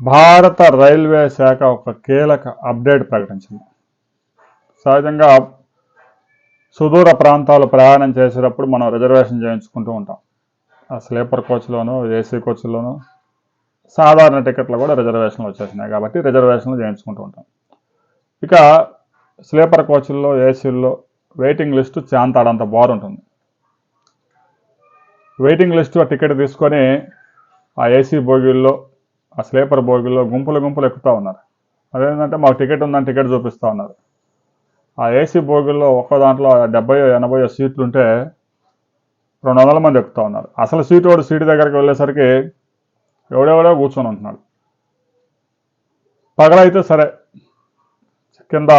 భారత రైల్వే శాఖ ఒక కీలక అప్డేట్ ప్రకటించింది. సహజంగా సుదూర ప్రాంతాలు ప్రయాణం చేసేటప్పుడు మనం రిజర్వేషన్ చేయించుకుంటూ ఉంటాం. ఆ స్లీపర్ కోచ్లోనూ ఏసీ కోచ్లోనూ సాధారణ టికెట్లు కూడా రిజర్వేషన్లు వచ్చేసినాయి కాబట్టి రిజర్వేషన్లు చేయించుకుంటూ ఉంటాం. ఇక స్లీపర్ కోచ్ల్లో ఏసీల్లో వెయిటింగ్ లిస్టు చాంతాడంత బాగుంటుంది. వెయిటింగ్ లిస్టు ఆ టికెట్ తీసుకొని ఆ ఏసీ బోగీల్లో ఆ స్లీపర్ బోగిలో గుంపులు గుంపులు ఎక్కుతూ ఉన్నారు. అదేంటంటే మాకు టికెట్ ఉందని టికెట్ చూపిస్తూ ఉన్నారు. ఆ ఏసీ బోగిల్లో ఒక్క దాంట్లో డెబ్బై ఎనభై సీట్లు ఉంటే రెండు వందల మంది ఎక్కుతూ ఉన్నారు. అసలు సీటు వాడు సీటు దగ్గరికి వెళ్ళేసరికి ఎవడెవడో కూర్చొని ఉంటున్నాడు. పగలైతే సరే కింద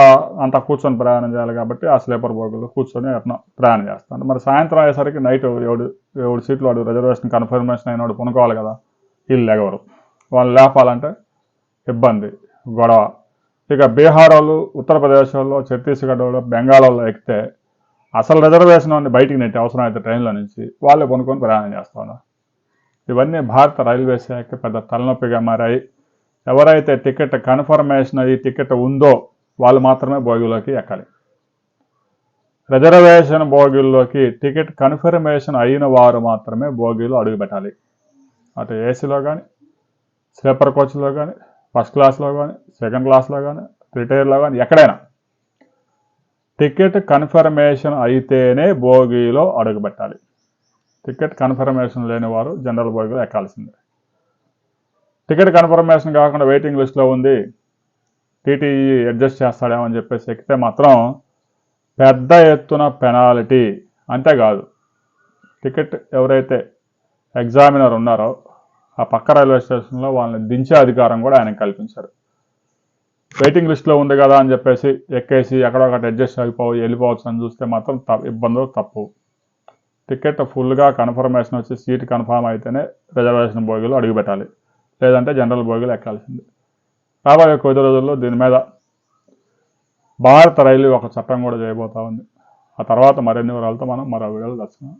అంతా కూర్చొని ప్రయాణం చేయాలి కాబట్టి ఆ స్లీపర్ బోగుల్లో కూర్చొని అట్లా ప్రయాణం చేస్తాను. మరి సాయంత్రం అయ్యేసరికి నైట్ ఏడు ఏడు సీట్లు వాడు రిజర్వేషన్ కన్ఫర్మేషన్ అయినవాడు కొనుక్కోవాలి కదా వీళ్ళు ఎగవరు వాళ్ళని లేపాలంటే ఇబ్బంది గొడవ. ఇక బీహార్ వాళ్ళు ఉత్తరప్రదేశ్ వాళ్ళు ఛత్తీస్గఢ్ వాళ్ళు బెంగాల్ వాళ్ళు ఎక్కితే అసలు రిజర్వేషన్ అని బయటికి నెట్టి అవసరం అయితే ట్రైన్లో నుంచి వాళ్ళే కొనుక్కొని ప్రయాణం చేస్తాను. ఇవన్నీ భారత రైల్వే శాఖ పెద్ద తలనొప్పిగా మారాయి. ఎవరైతే టికెట్ కన్ఫర్మేషన్ అయ్యి టికెట్ ఉందో వాళ్ళు మాత్రమే బోగిలోకి ఎక్కాలి. రిజర్వేషన్ బోగిల్లోకి టికెట్ కన్ఫర్మేషన్ అయిన వారు మాత్రమే భోగిలో అడుగుపెట్టాలి. అటు ఏసీలో కానీ స్లీపర్ కోచ్లో కానీ ఫస్ట్ క్లాస్లో కానీ సెకండ్ క్లాస్లో కానీ రిటైర్లో కానీ ఎక్కడైనా. టికెట్ కన్ఫర్మేషన్ అయితేనే భోగిలో అడుగుపెట్టాలి. టికెట్ కన్ఫర్మేషన్ లేని వారు జనరల్ భోగిలో ఎక్కాల్సిందే. టికెట్ కన్ఫర్మేషన్ కాకుండా వెయిటింగ్ లిస్ట్లో ఉంది టీటీఈ అడ్జస్ట్ చేస్తాడేమో అని చెప్పేసి ఎక్కితే మాత్రం పెద్ద ఎత్తున పెనాల్టీ. అంతేకాదు టికెట్ ఎవరైతే ఎగ్జామినర్ ఉన్నారో ఆ పక్క రైల్వే స్టేషన్లో వాళ్ళని దించే అధికారం కూడా ఆయనకు కల్పించారు. వెయిటింగ్ లిస్ట్లో ఉంది కదా అని చెప్పేసి ఎక్కేసి ఎక్కడో ఒకటి అడ్జస్ట్ అయిపోయి వెళ్ళిపోవచ్చు అని చూస్తే మాత్రం త- ఇబ్బందులు తప్పు. టికెట్ ఫుల్గా కన్ఫర్మేషన్ వచ్చి సీట్ కన్ఫర్మ్ అయితేనే రిజర్వేషన్ బోగిలో అడుగుపెట్టాలి. లేదంటే జనరల్ బోగిలో ఎక్కాల్సింది. రాబోయే కొద్ది రోజుల్లో దీని మీద భారత రైల్వే ఒక చట్టం కూడా చేయబోతా ఉంది. ఆ తర్వాత మరిన్ని వివరాలతో మనం మరో వీడియోలు దర్శనం